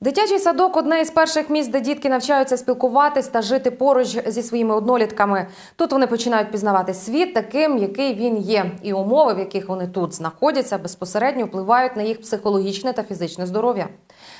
Дитячий садок одне із перших місць, де дітки навчаються спілкуватись та жити поруч зі своїми однолітками. Тут вони починають пізнавати світ таким, який він є, і умови, в яких вони тут знаходяться, безпосередньо впливають на їх психологічне та фізичне здоров'я.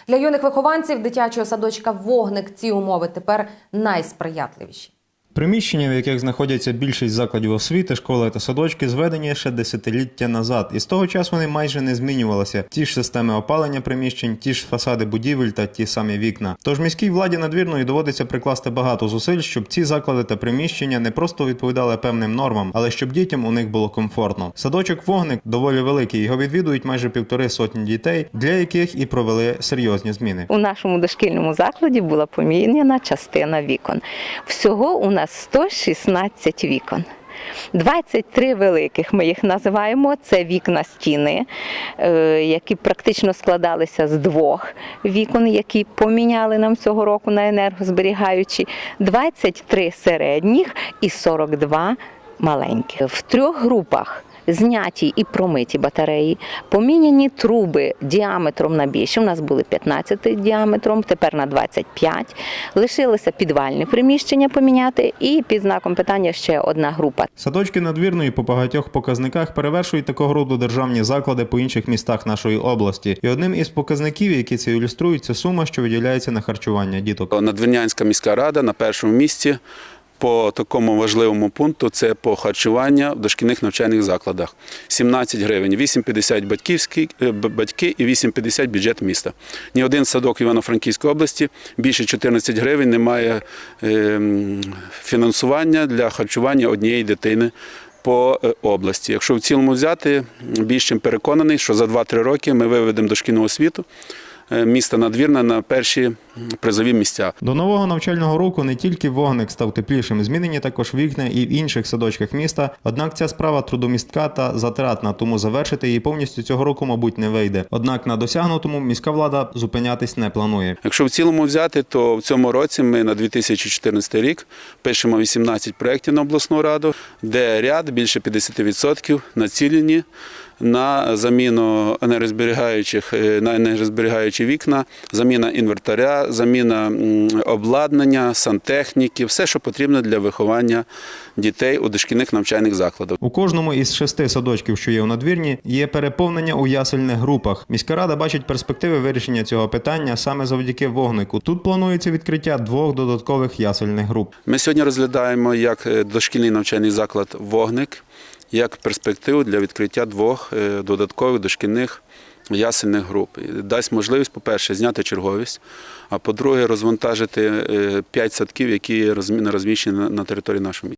Для юних вихованців дитячого садочка Вогник ці умови тепер найсприятливіші. Приміщення, в яких знаходяться більшість закладів освіти, школи та садочки, зведені ще десятиліття назад, і з того часу вони майже не змінювалися. Ті ж системи опалення приміщень, ті ж фасади будівель та ті самі вікна. Тож міській владі надвірної доводиться прикласти багато зусиль, щоб ці заклади та приміщення не просто відповідали певним нормам, але щоб дітям у них було комфортно. Садочок вогник доволі великий. Його відвідують майже півтори сотні дітей, для яких і провели серйозні зміни. У нашому дошкільному закладі була поміняна частина вікон. Всього у нас 116 вікон. 23 великих ми їх називаємо. Це вікна стіни, е, які практично складалися з двох вікон, які поміняли нам цього року на енергозберігаючі, 23 середніх і 42 маленьких. В трьох групах зняті і промиті батареї, поміняні труби діаметром на більше. У нас були 15 діаметром, тепер на 25. Лишилося підвальне приміщення поміняти, і під знаком питання ще одна група. Садочки надвірної по багатьох показниках перевершують такого роду державні заклади по інших містах нашої області. І одним із показників, які це ілюструють, це сума, що виділяється на харчування діток. Надвірнянська міська рада на першому місці по такому важливому пункту це по харчуванню в дошкільних навчальних закладах. 17 гривень, 8,50 батьківські е, батьки і 8,50 бюджет міста. Ні один садок Івано-Франківській області більше 14 гривень не має е, фінансування для харчування однієї дитини. По е, області, якщо в цілому взяти, більш чим переконаний, що за 2-3 роки ми виведемо дошкільну освіту міста Надвірна на перші призові місця. До нового навчального року не тільки вогник став теплішим, змінені також вікна і в інших садочках міста. Однак ця справа трудомістка та затратна, тому завершити її повністю цього року, мабуть, не вийде. Однак на досягнутому міська влада зупинятись не планує. Якщо в цілому взяти, то в цьому році ми на 2014 рік пишемо 18 проєктів на обласну раду, де ряд більше 50% націлені на заміну енергозберігаючих е, на енергозберігаючі вікна, заміна інвертаря, заміна обладнання, сантехніки, все, що потрібно для виховання дітей у дошкільних навчальних закладах. У кожному із шести садочків, що є у надвірні, є переповнення у ясельних групах. Міська рада бачить перспективи вирішення цього питання саме завдяки вогнику. Тут планується відкриття двох додаткових ясельних груп. Ми сьогодні розглядаємо як е, дошкільний навчальний заклад Вогник, як перспективу для відкриття двох е, додаткових дошкільних ясельних груп. Дасть можливість, по-перше, зняти черговість, а по-друге, розвантажити е, п'ять садків, які розміщені на- на території нашого міста.